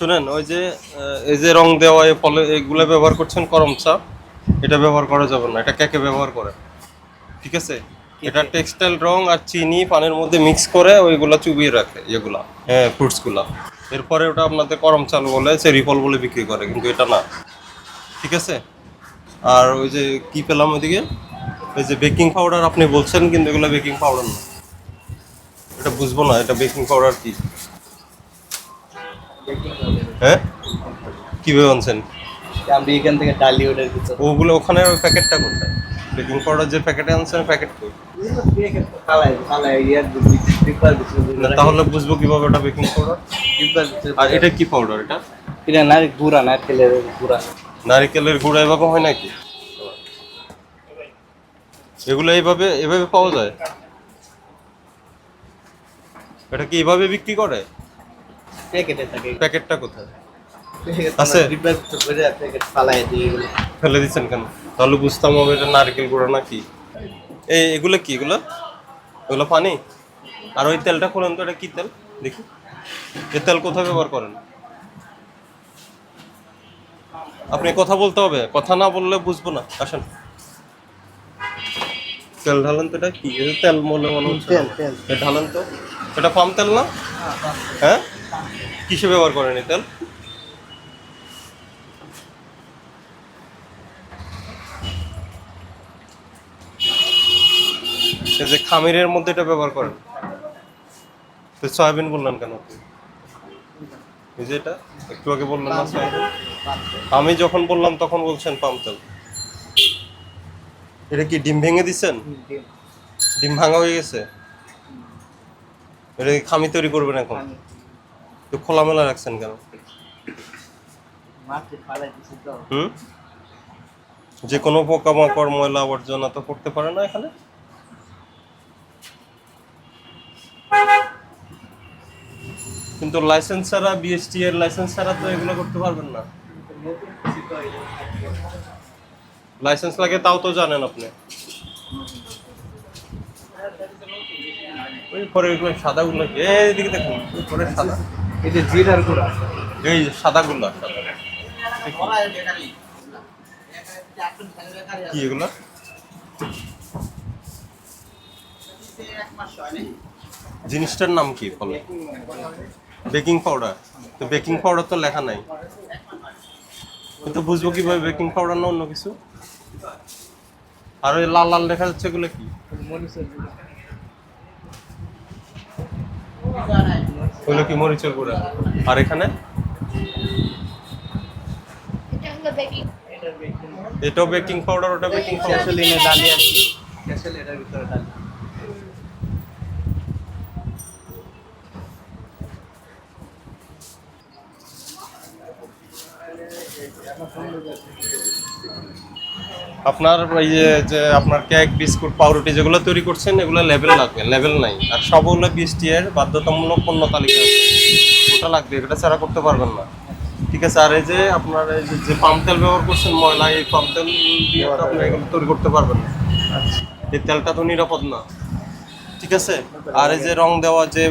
শুনেন ওই যে এই যে রং দেওয়া এই ফলে এগুলো ব্যবহার করছেন করম চা এটা ব্যবহার করা যাবে না এটা কেকে ব্যবহার করে? ঠিক আছে? এটা টেক্সটাইল রং আর চিনি পানের মধ্যে মিক্স করে ওইগুলা চুবিয়ে রাখে এগুলা হ্যাঁ ফ্রুটসগুলা। এরপরে ওটা আপনাদের করম চাল বলে চেরি ফল বলে বিক্রি করে কিন্তু এটা না। ঠিক আছে? আর ওই যে কি পেলাম ওইদিকে? ওই যে বেকিং পাউডার আপনি বলছেন কিন্তু এগুলো বেকিং পাউডার না। এটা বুঝব না এটা বেকিং পাউডার কি? হ্যাঁ? কীভাবে আনছেন? আমি এখান থেকে ডালি অর্ডার করছি ওগুলো ওখানে ওই প্যাকেটটা কোথায়? বেকিং পাউডার যে প্যাকেটে আনছেন প্যাকেট কই? তাহলে বুঝব কীভাবে ওটা বেকিং পাউডার আর এটা কি পাউডার এটা? এটা না গুড়া নারকেলের গুড়া। নারকেলের গুঁড়া এভাবে হয় নাকি? এগুলো এইভাবে এভাবে পাওয়া যায়? এটা কি এভাবে বিক্রি করে? প্যাকেটে থাকে। প্যাকেটটা কোথায়? আছে? প্যাকেট ফালাই দিয়ে ফেলে দিচ্ছেন কেন? তাহলে বুঝতাম হবে এটা নারকেল গুঁড়া নাকি। এই এগুলো কি এগুলো? এগুলো পানি? আর ওই তেলটা খোলেন তো এটা কি তেল? দেখি। এই তেল কোথায় ব্যবহার করেন? আপনি কথা বলতে হবে কথা না বললে বুঝব না। আসেন। তেল ঢালেন তো এটা কি? তেল মনে মনে হচ্ছে। ঢালেন তো। এটা পাম তেল না? হ্যাঁ? কিসে ব্যবহার করেন এই তেল যে খামিরের মধ্যে এটা ব্যবহার করেন। তো সয়াবিন বললেন কেন আপনি? যে এটা একটু আগে বললেন না সয়াবিন? আমি যখন বললাম তখন বলছেন পাম তেল। এটা কি ডিম ভেঙে দিচ্ছেন ডিম। ভাঙা হয়ে গেছে? এটা কি খামি তৈরি করবেন এখন? তো খোলামেলা রাখছেন কেন? হুম? যে কোনো পোকামাকড় ময়লা আবর্জনা তো করতে পারে না এখানে? কিন্তু লাইসেন্স ছাড়া বিএসটি এর লাইসেন্স ছাড়া তো এগুলো করতে পারবেন না। লাইসেন্স লাগে তাও তো জানেন আপনি। ওই পরে সাদাগুলো কি? এইদিকে দেখুন পরে সাদা। এটা জিরার গুড়া। এই যে সাদাগুলো কি এগুলো? জিনিসটার নাম কি বলো? Baking powder. তো বেকিং পাউডার তো লেখা নাই। কিন্তু বুঝব কীভাবে বেকিং পাউডার না অন্য কিছু? আর ওই লাল লাল লেখা যাচ্ছে এগুলো কি? ওগুলো কি মরিচের গুঁড়া? আর এখানে? এটা হলো বেকিং এটা বেকিং এটাও বেকিং পাউডার ওটা বেকিং পাউডার ক্যাসেলিনে ডালি আছে ক্যাসেল এটার ভিতরে ডালি। আপনার এই যে আপনার কেক বিস্কুট পাউরুটি যেগুলো তৈরি করছেন, এগুলো লেভেল লাগবে লেভেল নাই। আর সবগুলো এর বাধ্যতামূলক পণ্য তালিকা আছে। ওটা লাগবে, এটা ছাড়া করতে পারবেন না। ঠিক আছে, আর এই যে আপনার এই যে পাম তেল ব্যবহার করছেন, ময়লা, এই পাম তেল দিয়ে আপনি এগুলো তৈরি করতে পারবেন না। এই তেলটা তো নিরাপদ না। ঠিক আছে? আর এই যে রং দেওয়া যে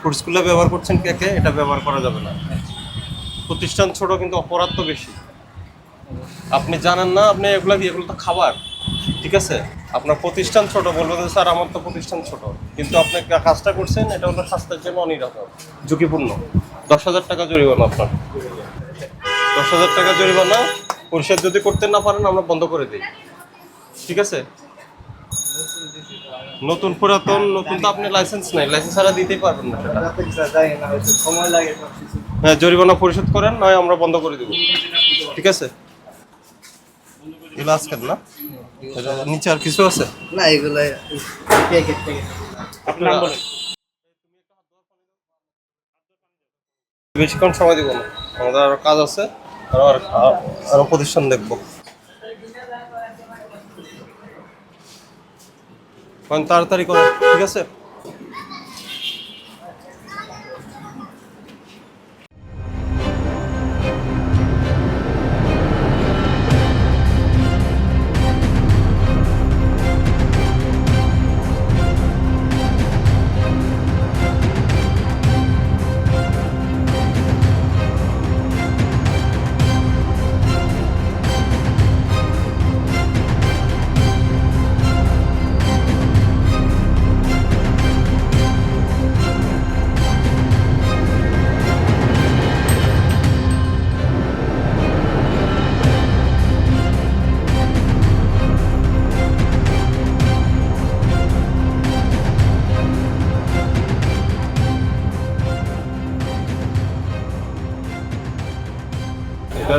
ফ্রুটসগুলো ব্যবহার করছেন কেকে এটা ব্যবহার করা যাবে না। প্রতিষ্ঠান ছোট কিন্তু অপরাধ তো বেশি। আপনি জানেন না আপনি এগুলো এগুলো তো খাবার ঠিক আছে? আপনার প্রতিষ্ঠান ছোট বলবেন স্যার আমার তো প্রতিষ্ঠান ছোট। কিন্তু আপনি কাজটা করছেন এটা হলো স্বাস্থ্যের জন্য অনিরাপদ ঝুঁকিপূর্ণ। দশ হাজার টাকা জরিমানা আপনার। দশ হাজার টাকা জরিমানা পরিশোধ যদি করতে না পারেন আমরা বন্ধ করে দিই। ঠিক আছে? নতুন পুরাতন নতুন তো আপনি লাইসেন্স নেই লাইসেন্স ছাড়া দিতেই পারবেন না হ্যাঁ জরিমানা পরিশোধ করেন নয় আমরা বন্ধ করে দেবো। ঠিক আছে? এগুলো আজকের না? এটা নিচে আর কিছু আছে? না এগুলো প্যাকেট প্যাকেট আপনার বেশিক্ষণ সময় দিব না? আমাদের আরও কাজ আছে আরও আর- আরও প্রতিষ্ঠান দেখব। তাড়াতাড়ি করো ঠিক আছে?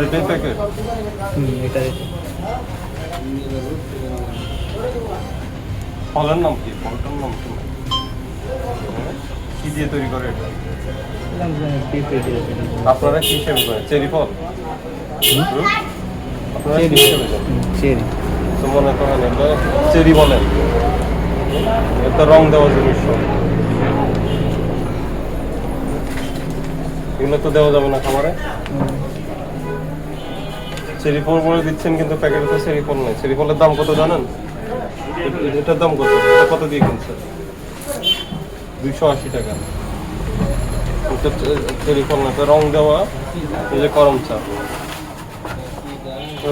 চারিটাই প্যাকেট হুম এটা এটা ফলের নাম কি? ফলটার নাম কি? কি দিয়ে তৈরি করে? এটা। আপনারা কি হিসেবে করেন চেরি ফল? আপনারা কি হিসেবে চেরি। তো মনে করেন এটা চেরি বলেন এটা রং দেওয়া জিনিস এগুলো তো দেওয়া যাবে না খাবারে চেরি ফল বলে দিচ্ছেন কিন্তু প্যাকেটে তো চেরি ফল নেই চেরি ফলের দাম কত জানেন? এটার দাম কত? এটা কত দিয়ে কিনছে দুইশো আশি টাকা। এটা চেরি ফল না এটা রং দেওয়া এই যে করম চা।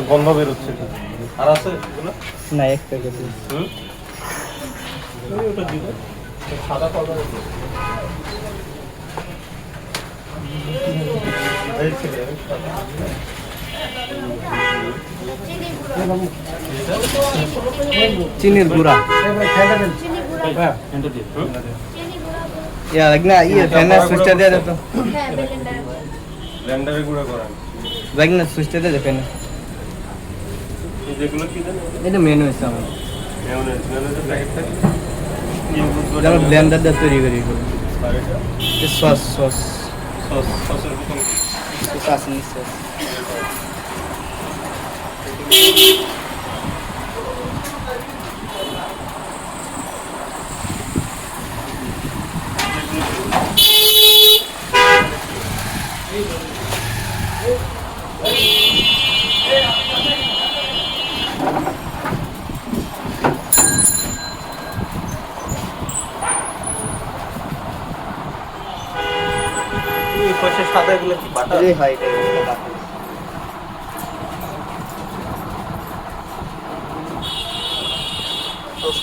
গন্ধ বেরোচ্ছে আর আছে না এক প্যাকেট হুম? ওটা দিবে সাদা এই ছিল, সাদা। চিনির গুঁড়া চিনি গুঁড়া চিনি গুঁড়া ইয়া লাগ না ইয়ে ফ্যানের সুইচটা দিয়ে দে তো হ্যাঁ ব্লেন্ডারে ব্লেন্ডারে গুঁড়ো করেন লাগ না সুইচটা দিয়ে দে ফ্যানের এই যেগুলো কি জানেন এটা মেনু আছে আমার মেয়োনেজ মেয়োনেজের প্যাকেট থাকে ইনপুট করে যেমন ব্লেন্ডার দিয়ে তৈরি করি এগুলো আর এটা সস সস সস সসের বোতল সস নি সস এই পাশে সাদা এগুলো কি বাটার? এই